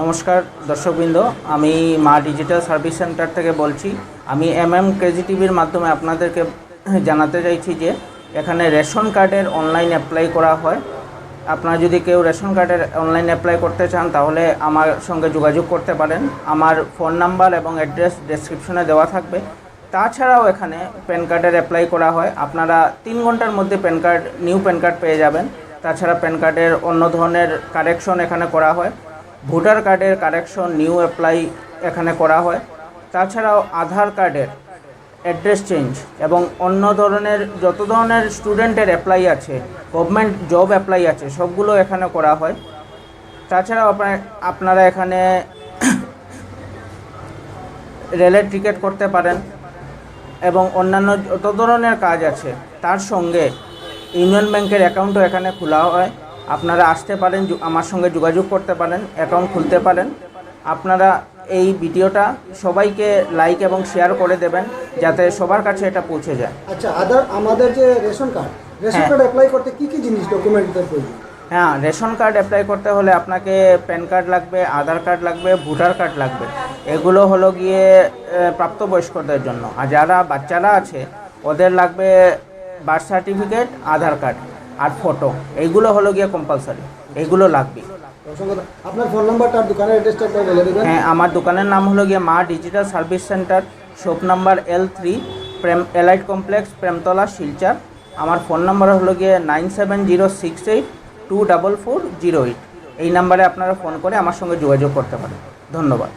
নমস্কার, দর্শকবৃন্দ। আমি মা ডিজিটাল সার্ভিস সেন্টার থেকে বলছি। আমি এম এম কেজি টিভির মাধ্যমে আপনাদেরকে জানাতে চাইছি যে, এখানে রেশন কার্ডের অনলাইন অ্যাপ্লাই করা হয়। আপনারা যদি কেউ রেশন কার্ডের অনলাইন অ্যাপ্লাই করতে চান, তাহলে আমার সঙ্গে যোগাযোগ করতে পারেন। আমার ফোন নাম্বার এবং অ্যাড্রেস ডেসক্রিপশনে দেওয়া থাকবে। তাছাড়াও এখানে প্যান কার্ডের অ্যাপ্লাই করা হয়। আপনারা তিন ঘণ্টার মধ্যে PAN card new PAN card পেয়ে যাবেন। তাছাড়া প্যান কার্ডের অন্য ধরনের কারেকশন এখানে করা হয়। ভোটার কার্ডের কারেকশন নিউ অ্যাপ্লাই এখানে করা হয়। তাছাড়াও আধার কার্ডের অ্যাড্রেস চেঞ্জ এবং অন্য ধরনের যত ধরনের স্টুডেন্টের অ্যাপ্লাই আছে, গভর্নমেন্ট জব অ্যাপ্লাই আছে, সবগুলো এখানে করা হয়। তাছাড়াও আপনার, আপনারা এখানে রেলের টিকিট করতে পারেন এবং অন্যান্য যত ধরনের কাজ আছে, তার সঙ্গে ইউনিয়ন ব্যাংকের অ্যাকাউন্টও এখানে খোলা হয়। আপনারা আসতে পারেন আমার সঙ্গে যোগাযোগ করতে পারেন অ্যাকাউন্ট খুলতে পারেন। আপনারা এই ভিডিওটা সবাইকে লাইক এবং শেয়ার করে দেবেন যাতে সবার কাছে এটা পৌঁছে যায়। আচ্ছা আদার আমাদের যে রেশন কার্ড রেশন হ্যাঁ। কার্ড অ্যাপ্লাই করতে কি কি জিনিস ডকুমেন্টের প্রয়োজন? হ্যাঁ রেশন কার্ড অ্যাপ্লাই করতে হলে আপনাকে প্যান কার্ড লাগবে আধার কার্ড লাগবে ভোটার কার্ড লাগবে। এগুলো হলো গিয়ে প্রাপ্তবয়স্কদের জন্য। আর যারা বাচ্চারা আছে ওদের লাগবে বার্থ সার্টিফিকেট আধার কার্ড। আর ফটো এইগুলো হলো গিয়ে কম্পালসারি এইগুলো লাগবে। আপনার ফোন নাম্বারটা দোকানের অ্যাড্রেসটা একবার বলে দেবেন। হ্যাঁ আমার দোকানের নাম হলো গিয়ে Maa digital service centre shop number L three Prem elite complex Premtala Silchar আমার ফোন নাম্বার হলো গিয়ে nine seven zero six eight two double four zero eight এই নাম্বারে আপনারা ফোন করে আমার সঙ্গে যোগাযোগ করতে পারেন। ধন্যবাদ।